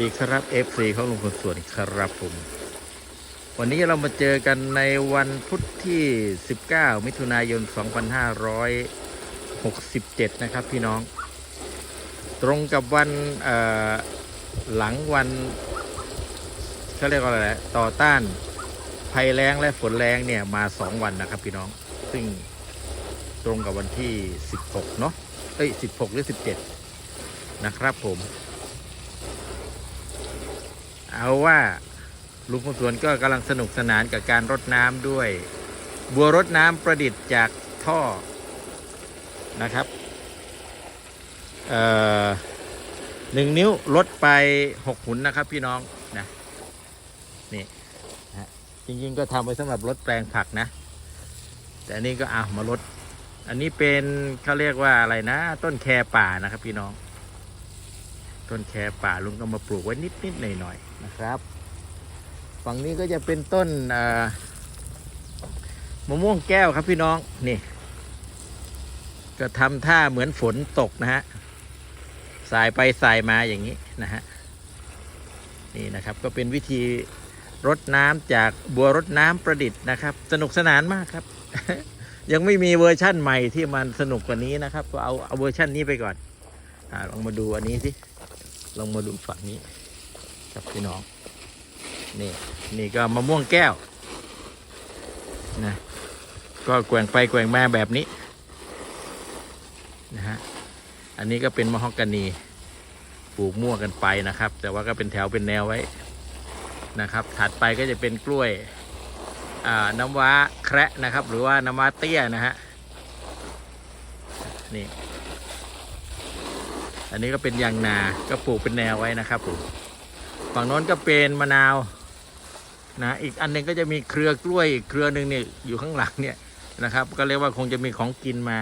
ดีครับ FC ของลุงคนสวนครับผม วันนี้เรามาเจอกันในวันพุธที่ 19 มิถุนายน 2567 นะครับพี่น้อง ตรงกับวันหลังวันเขาเรียกว่าอะไรนะต่อต้านภัยแล้งและฝนแรงเนี่ยมา 2 วันนะครับพี่น้อง ซึ่งตรงกับวันที่ 16 เนาะเอ้ย 16 หรือ 17 นะครับผม เอาว่าลุงคนสวนก็กำลังสนุกสนานกับการรดน้ำด้วย บัวรดน้ำประดิษฐ์จากท่อนะครับเอ่อหนึ่งนิ้วลดไปหกหุนนะครับ พี่น้องนะนี่นะฮะจริงๆก็ทำไว้สำหรับลดแปลงผักนะ แต่อันนี้ก็เอามาลด อันนี้เป็นเขาเรียกว่าอะไรนะ ต้นแคป่านะครับ พี่น้อง ต้นแคป่าลุงก็มาปลูกไว้นิดนิดหน่อยหน่อยๆนะครับ ฝั่งนี้ก็จะเป็นต้นมะม่วงแก้วครับพี่น้องนี่ก็ทำท่าเหมือนฝนตกนะฮะสายไปสายมาอย่างนี้นะฮะนี่นะครับก็เป็นวิธีรดน้ำจากบัวรดน้ำประดิษฐ์นะครับ สนุกสนานมากครับ ยังไม่มีเวอร์ชั่นใหม่ที่มันสนุกกว่านี้นะครับ ก็เอาเอาเวอร์ชั่นนี้ไปก่อนอลองมาดูอันนี้สิ ลองมาดูฝั่งนี้ครับพี่น้อง นี่ นี่ก็มะม่วงแก้วนะก็แกว่งไปแกว่งมาแบบนี้นะฮะอันนี้ก็เป็นมะฮอกกานีปลูกมั่วกันไปนะครับ แต่ว่าก็เป็นแถวเป็นแนวไว้นะครับ ถัดไปก็จะเป็นกล้วยอ่าน้ำว้าแคระนะครับ หรือว่าน้ำว้าเตี้ยนะฮะนี่ อันนี้ก็เป็นยางนา ก็ปลูกเป็นแนวไว้นะครับผมฝั่งโน้นก็เป็นมะนาวนะอีกอันหนึงก็จะมีเครือกล้วยอีกเครือหนึ่งเนี่ยอยู่ข้างหลังเนี่ยนะครับ ก็เรียกว่าคงจะมีของกินมา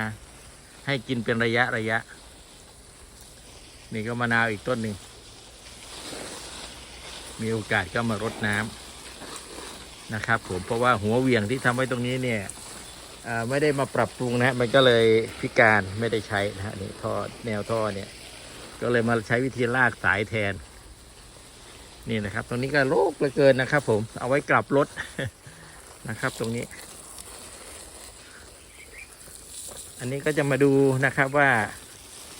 ให้กินเป็นระยะระยะ นี่ก็มะนาวอีกต้นหนึ่งมีโอกาสก็มารดน้ำนะครับ ผมเพราะว่าหัวเวียงที่ทำไว้ตรงนี้เนี่ยอ่าไม่ได้มาปรับปรุงนะฮะมันก็เลยพิการไม่ได้ใช้นะฮะนี่ท่อแนวท่อเนี่ย ก็เลยมาใช้วิธีลากสายแทน นี่นะครับ ตรงนี้ก็โลกเหลือเกินนะครับ ผม เอาไว้กลับรถนะครับ ตรงนี้ อันนี้ก็จะมาดูนะครับว่า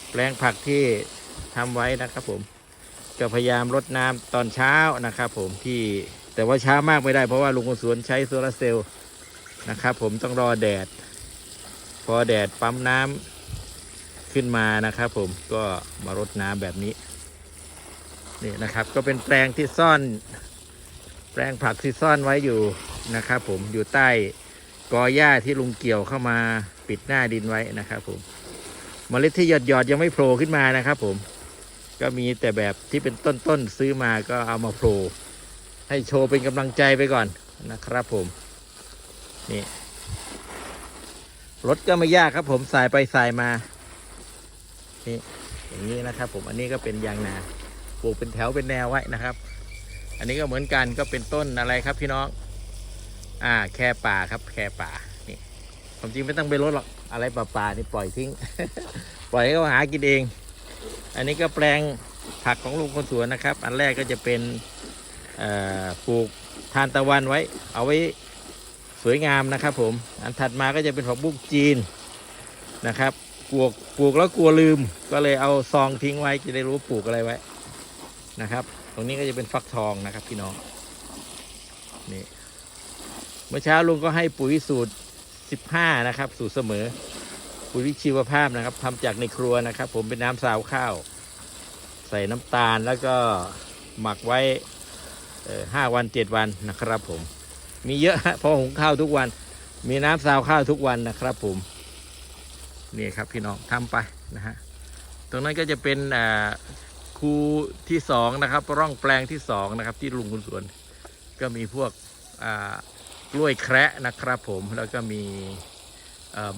แปลงผักที่ทำไว้นะครับ ผมก็พยายามรดน้ำตอนเช้านะครับ ผมที่แต่ว่าเช้ามากไม่ได้เพราะว่าลุงคนสวนใช้โซลาร์เซลล์นะครับ ผมต้องรอแดด พอแดดปั๊มน้ำ ขึ้นมานะครับ ผมก็มารดน้ำแบบนี้นี่นะครับก็เป็นแปลงที่ซ่อน แปลงผักที่ซ่อนไว้อยู่นะครับ ผมอยู่ใต้กอหญ้าที่ลุงเกี่ยวเข้ามาปิดหน้าดินไว้นะครับ ผมเมล็ดที่หยอดหยอดยังไม่โผล่ขึ้นมานะครับ ผมก็มีแต่แบบที่เป็นต้นๆซื้อมาก็เอามาโผล่ให้โชว์เป็นกำลังใจไปก่อนนะครับ ผมนี่รถก็ไม่ยากครับ ผมสายไปสายมา นี่อย่างนี้นะครับ ผมอันนี้ก็เป็นยางนาปลูกเป็นแถวเป็นแนวไว้นะครับ อันนี้ก็เหมือนกันก็เป็นต้นอะไรครับพี่น้อง อ่าแค่ป่าครับ แค่ป่านี่ความจริงไม่ต้องไปลดหรอกอะไรป่าป่านี่ปล่อยทิ้ง ปล่อยให้เขาหากินเอง อันนี้ก็แปลงผักของลุงคนสวนนะครับ อันแรกก็จะเป็นปลูกทานตะวันไว้ เอาไว้สวยงามนะครับ ผม อันถัดมาก็จะเป็นผักบุ้งจีนนะครับ ปลูกปลูกแล้วกลัวลืม ก็เลยเอาซองทิ้งไว้จะได้รู้ปลูกอะไรไว้นะครับ ตรงนี้ก็จะเป็นฟักทองนะครับพี่น้องนี่เมื่อเช้าลุงก็ให้ปุ๋ยสูตร 15 นะครับ สูตรเสมอ ปุ๋ยวิชีวภาพนะครับทำจากในครัวนะครับ ผมเป็นน้ำซาวข้าว ใส่น้ำตาลแล้วก็หมักไว้เอ่อห้าวันเจ็ดวันนะครับผม มีเยอะฮะเพราะหุงข้าวทุกวัน มีน้ำซาวข้าวทุกวันนะครับผม นี่ครับพี่น้องทำไปนะฮะตรงนั้นก็จะเป็นคูที่สองนะครับ ร่องแปลงที่สองนะครับที่ลุงคุณสวน ก็มีพวกกล้วยแคระนะครับ ผมแล้วก็มี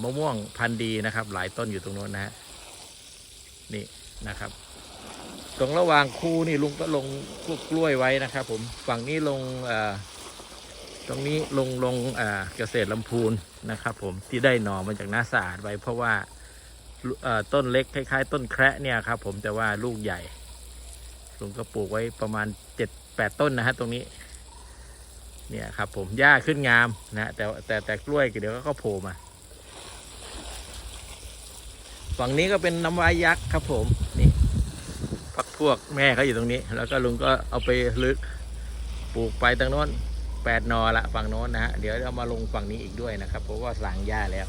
มะม่วงพันธุ์ดีนะครับ หลายต้นอยู่ตรงโน้นนะฮะนี่นะครับ ตรงระหว่างคูนี่ลุงก็ลงพวกกล้วยไว้นะครับ ผมฝั่งนี้ลงอ่อ ตรงนี้ลงลงเกษตรลำพูนนะครับ ผมที่ได้หน่อมาจากน้าสะอาดไว้เพราะว่าต้นเล็กคล้าย ๆ ต้นแคระเนี่ยครับ ผมแต่ว่าลูกใหญ่ลุงก็ปลูกไว้ประมาณเจ็ดแปดต้นนะฮะตรงนี้ เนี่ยครับ ผมหญ้าขึ้นงามนะแต่แต่แต่กล้วยเดี๋ยวก็โผล่มาฝั่งนี้ก็เป็นน้ำว้ายักษ์ครับ ผมนี่พักพวกแม่เขาอยู่ตรงนี้ แล้วก็ลุงก็เอาไปลึกปลูกไปตรงโน้น แปดนอละฝั่งโน้นนะฮะเดี๋ยวเอามาลงฝั่งนี้อีกด้วยนะครับ เพราะว่าสางหญ้าแล้ว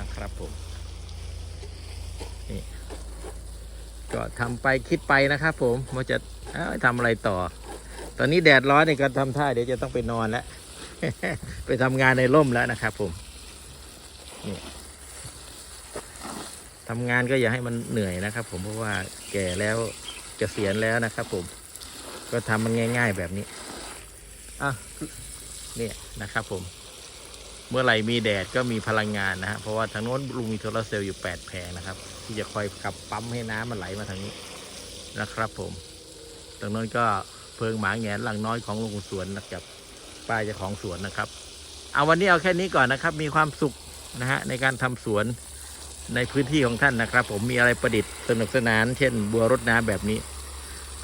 นะครับผมนี่ก็ทำไปคิดไปนะครับ ผมว่าจะเอ้ยทำอะไรต่อ ตอนนี้แดดร้อนเนี่ยก็ทำท่าเดี๋ยวจะต้องไปนอนแล้วไปทำงานในร่มแล้วนะครับ ผมนี่ทำงานก็อย่าให้มันเหนื่อยนะครับ ผมเพราะว่าแก่แล้วจะเกษียณแล้วนะครับ ผมก็ทำมันง่าย ๆ แบบนี้ อะเนี่ยนะครับผม เมื่อไหร่มีแดดก็มีพลังงานนะฮะเพราะว่าทางโน้นลุงมีโซลาร์เซลล์อยู่แปดแผงนะครับ ที่จะคอยขับปั๊มให้น้ำมันไหลมาทางนี้นะครับผมตรงโน้นก็เพิงหมาแงนหลังน้อยของลุงสวนนะครับป้าเจ้าของสวนนะครับ เอาวันนี้เอาแค่นี้ก่อนนะครับ มีความสุขนะฮะในการทำสวนในพื้นที่ของท่านนะครับ ผมมีอะไรประดิษฐ์สนุกสนาน เช่น บัวรดน้ำแบบนี้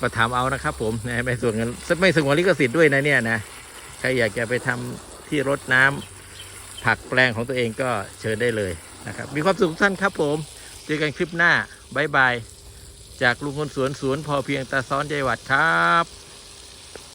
ก็ทำเอานะครับผมนะไม่ส่วนเงินไม่สงวนลิขสิทธิ์ด้วยนะเนี่ยนะใครอยากจะไปทำที่รดน้ำผักแปลงของตัวเองก็เชิญได้เลยนะครับ มีความสุขทุกท่านครับผมเจอกันคลิปหน้าบายบาย จากลุงคนสวนสวนพอเพียงตาซ้อนใจหวัดครับ